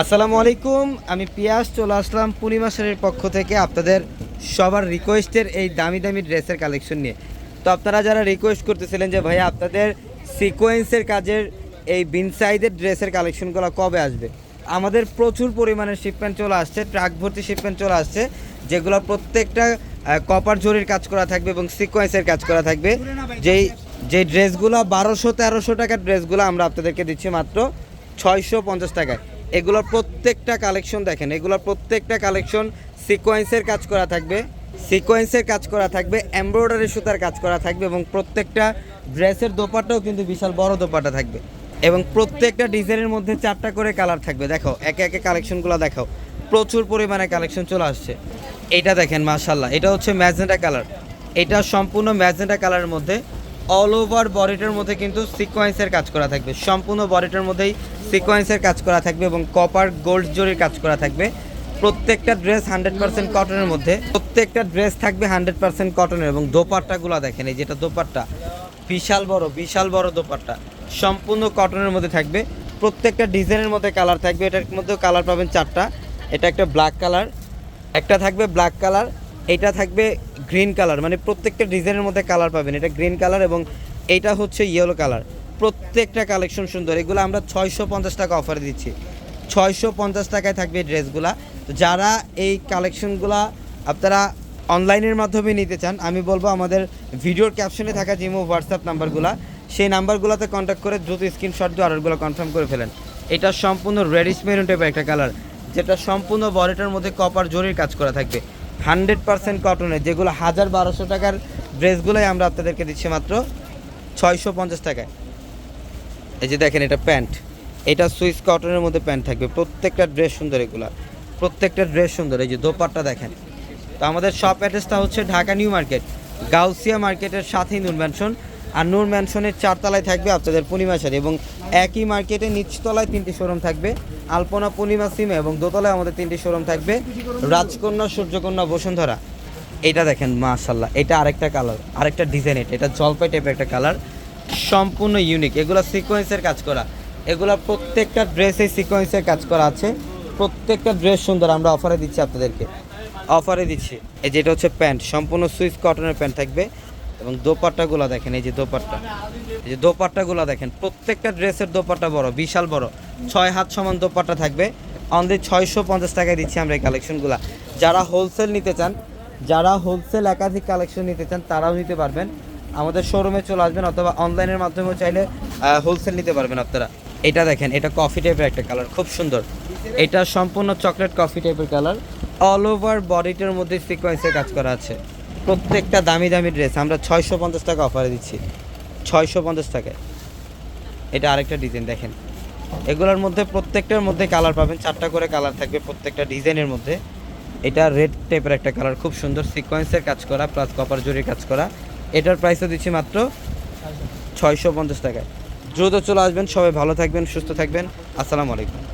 আসসালামু আলাইকুম, আমি পিয়াস, চলে আসলাম পূর্ণিমা শাড়ির পক্ষ থেকে আপনাদের সবার রিকোয়েস্টের এই দামি দামি ড্রেসের কালেকশন নিয়ে। তো আপনারা যারা রিকোয়েস্ট করতেছিলেন যে, ভাইয়া, আপনাদের সিকোয়েন্সের কাজের এই বিনসাইডের ড্রেসের কালেকশনগুলো কবে আসবে? আমাদের প্রচুর পরিমাণে শিপমেন্ট চলে আসছে ট্রাক ভর্তি শিপমেন্ট চলে আসছে, যেগুলো প্রত্যেকটা কপার জরির কাজ করা থাকবে এবং সিকোয়েন্সের কাজ করা থাকবে। যেই যে ড্রেসগুলো বারোশো তেরোশো টাকার ড্রেসগুলো আমরা আপনাদেরকে দিচ্ছি মাত্র ছয়শো পঞ্চাশ টাকায়। এগুলোর প্রত্যেকটা কালেকশন দেখেন, এগুলোর প্রত্যেকটা কালেকশন সিকোয়েন্সের কাজ করা থাকবে। সিকোয়েন্সের কাজ করা থাকবে এমব্রয়ডারি সুতার কাজ করা থাকবে এবং প্রত্যেকটা ড্রেসের দোপাটাও কিন্তু বিশাল বড় দোপাটা থাকবে। এবং প্রত্যেকটা ডিজাইনের মধ্যে চারটা করে কালার থাকবে। দেখো, একে একে কালেকশনগুলো দেখাও প্রচুর পরিমাণে কালেকশন চলে আসছে। এটা দেখেন মাশাল্লাহ এটা হচ্ছে ম্যাজেন্টা কালার এটা সম্পূর্ণ ম্যাজেন্টা কালারের মধ্যে অল ওভার বডিটার মধ্যে কিন্তু সিকোয়েন্সের কাজ করা থাকবে। সম্পূর্ণ বডিটার মধ্যেই সিকোয়েন্সের কাজ করা থাকবে এবং কপার গোল্ড জরির কাজ করা থাকবে। প্রত্যেকটা ড্রেস হান্ড্রেড পার্সেন্ট কটনের মধ্যে। প্রত্যেকটা ড্রেস থাকবে হান্ড্রেড পার্সেন্ট কটনের এবং দোপাট্টাগুলো দেখেন, এই যেটা দোপাট্টা। বিশাল বড় বিশাল বড় দোপাট্টা। সম্পূর্ণ কটনের মধ্যে থাকবে। প্রত্যেকটা ডিজাইনের মধ্যে কালার থাকবে। এটার মধ্যেও কালার পাবেন চারটা। এটা একটা ব্ল্যাক কালার একটা থাকবে ব্ল্যাক কালার এটা থাকবে গ্রিন কালার মানে প্রত্যেকটা ডিজাইনের মধ্যে কালার পাবেন। এটা গ্রিন কালার এবং এইটা হচ্ছে ইয়েলো কালার। প্রত্যেকটা কালেকশন সুন্দর। এগুলো আমরা ছয়শো পঞ্চাশ টাকা অফার দিচ্ছি। ছয়শো পঞ্চাশ টাকায় থাকবে এই ড্রেসগুলা। তো যারা এই কালেকশনগুলা আপনারা অনলাইনের মাধ্যমে নিতে চান, আমি বলব আমাদের ভিডিওর ক্যাপশনে থাকা জিমো হোয়াটসঅ্যাপ নাম্বারগুলো, সেই নাম্বারগুলোতে কন্ট্যাক্ট করে দ্রুত স্ক্রিনশট দিয়ে অর্ডারগুলো কনফার্ম করে ফেলেন। এটা সম্পূর্ণ রেডিশ মেরুন টাইপের একটা কালার, যেটা সম্পূর্ণ বডিটার মধ্যে কপার জরির কাজ করা থাকবে। হান্ড্রেড পারসেন্ট কটনের, যেগুলো হাজার বারোশো টাকার ড্রেসগুলোই আমরা আপনাদেরকে দিচ্ছি মাত্র ছয়শো পঞ্চাশ টাকায়। এই যে দেখেন এটা প্যান্ট। এটা সুইস কটনের মধ্যে প্যান্ট থাকবে। প্রত্যেকটা ড্রেস সুন্দর এগুলো। প্রত্যেকটা ড্রেস সুন্দর। এই যে দোপারটা দেখেন। তো আমাদের শপ অ্যাড্রেসটা হচ্ছে ঢাকা নিউ মার্কেট, গাউসিয়া মার্কেটের সাথেই নুন ম্যানশন আর নূর ম্যানশনের চারতলায় থাকবে আপনাদের পূর্ণিমা শাড়ি এবং একই মার্কেটে নিচতলায় তিনটি শোরুম থাকবে। আলপনা পূর্ণিমা সিমে এবং দোতলায় আমাদের তিনটি শোরুম থাকবে। রাজকন্যা, সূর্যকন্যা, বসুন্ধরা। এটা দেখেন মাশাল্লাহ এটা আরেকটা কালার, আরেকটা ডিজাইন এটা। এটা জলপাই টাইপের একটা কালার, সম্পূর্ণ ইউনিক এগুলো সিকোয়েন্সের কাজ করা। এগুলো প্রত্যেকটা ড্রেসে সিকোয়েন্সের কাজ করা আছে। প্রত্যেকটা ড্রেস সুন্দর, আমরা অফারে দিচ্ছি আপনাদেরকে। অফারে দিচ্ছি। এই যেটা হচ্ছে প্যান্ট, সম্পূর্ণ সুইস কটনের প্যান্ট থাকবে। এবং দোপাট্টাগুলো দেখেন, এই যে দোপাট্টা। এই যে দোপাট্টাগুলো দেখেন, প্রত্যেকটা ড্রেসের দোপাট্টা বড়, বিশাল বড়। ছয় হাত সমান দোপাট্টা থাকবে। অনলি ছয়শো পঞ্চাশ টাকায় দিচ্ছি আমরা এই কালেকশনগুলো। যারা হোলসেল নিতে চান, যারা হোলসেল একাধিক কালেকশন নিতে চান, তারাও নিতে পারবেন। আমাদের শোরুমে চলে আসবেন অথবা অনলাইনের মাধ্যমেও চাইলে হোলসেল নিতে পারবেন আপনারা। এটা দেখেন, এটা কফি টাইপের একটা কালার খুব সুন্দর। এটা সম্পূর্ণ চকলেট কফি টাইপের কালার অল ওভার বডিটার মধ্যে সিকোয়েন্সের কাজ করা আছে। প্রত্যেকটা দামি দামি ড্রেস আমরা ছয়শো পঞ্চাশ টাকা অফারে দিচ্ছি। ছয়শো পঞ্চাশ টাকায়। এটা আরেকটা ডিজাইন দেখেন। এগুলোর মধ্যে প্রত্যেকটার মধ্যে কালার পাবেন, চারটা করে কালার থাকবে প্রত্যেকটা ডিজাইনের মধ্যে। এটা রেড টাইপের একটা কালার খুব সুন্দর সিকোয়েন্সের কাজ করা প্লাস কপার জরির কাজ করা। এটার প্রাইসও দিচ্ছি মাত্র ছয়শো পঞ্চাশ টাকায়। দ্রুত চলে আসবেন, সবাই ভালো থাকবেন, সুস্থ থাকবেন। আসসালামু আলাইকুম।